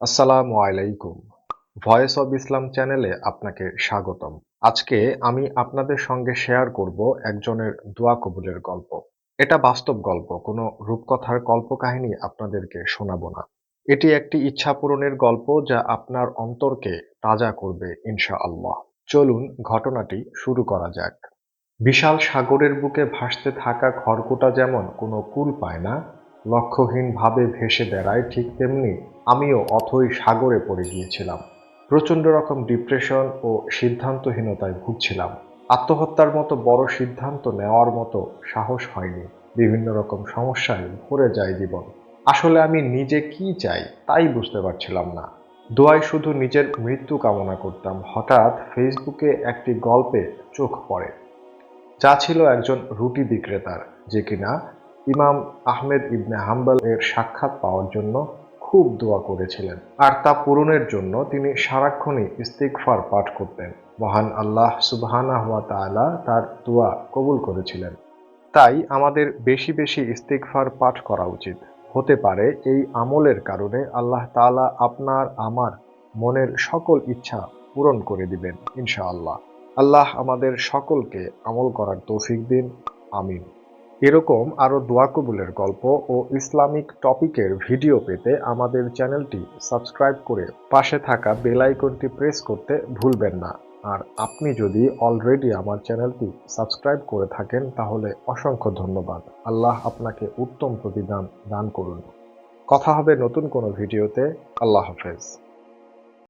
আসসালামু আলাইকুম। Voice of Islam চ্যানেলে আপনাকে স্বাগতম। আজকে আমি আপনাদের সঙ্গে শেয়ার করব একজনের দোয়া কবুলের গল্প। এটা বাস্তব গল্প, কোনো রূপকথার কল্পকাহিনী আপনাদেরকে শোনাবো না। এটি একটি ইচ্ছা পূরণের গল্প যা আপনার অন্তরকে তাজা করবে, ইনশাআল্লাহ। চলুন ঘটনাটি শুরু করা যাক। বিশাল সাগরের বুকে ভাসতে থাকা খড়কুটা যেমন কোনো কুল পায় না লক্ষ্যহীনভাবে ভেসে বেড়ায় ঠিক তেমনি আমিও অথই সাগরে পড়ে গিয়েছিলাম। প্রচণ্ড রকম ডিপ্রেশন ও সিদ্ধান্তহীনতায় ভুগছিলাম। আত্মহত্যার মতো বড় সিদ্ধান্ত নেওয়ার মতো সাহস হয়নি। বিভিন্ন রকম সমস্যায় ভরে যায় জীবন। আসলে আমি নিজে কি চাই তাই বুঝতে পারছিলাম না। দোয়ায় শুধু নিজের মৃত্যু কামনা করতাম। হঠাৎ ফেসবুকে একটি গল্পে চোখ পড়ে। যা ছিল একজন রুটি বিক্রেতার। যে কিনা ইমাম আহমেদ ইবনে হাম্বল এর সাক্ষাৎ পাওয়ার জন্য খুব দোয়া করেছিলেন। আর তা পূরণের জন্য তিনি সারাক্ষণই ইস্তিগফার পাঠ করতেন। মহান আল্লাহ সুবহানাহু ওয়া তাআলা তার দোয়া কবুল করেছিলেন। তাই আমাদের বেশি বেশি ইস্তিগফার পাঠ করা উচিত। হতে পারে এই আমলের কারণে আল্লাহ তাআলা আপনার, আমার মনের সকল ইচ্ছা পূরণ করে দিবেন, ইনশাআল্লাহ। আল্লাহ আমাদের সকলকে আমল করার তৌফিক দিন। আমিন। এরকম আরও দোয়া কবুলের গল্প ও ইসলামিক টপিকের ভিডিও পেতে আমাদের চ্যানেলটি সাবস্ক্রাইব করে পাশে থাকা বেল আইকনটি প্রেস করতে ভুলবেন না। আর আপনি যদি অলরেডি আমার চ্যানেলটি সাবস্ক্রাইব করে থাকেন, তাহলে অসংখ্য ধন্যবাদ। আল্লাহ আপনাকে উত্তম প্রতিদান দান করুন। কথা হবে নতুন কোনো ভিডিওতে। আল্লাহ হাফেজ।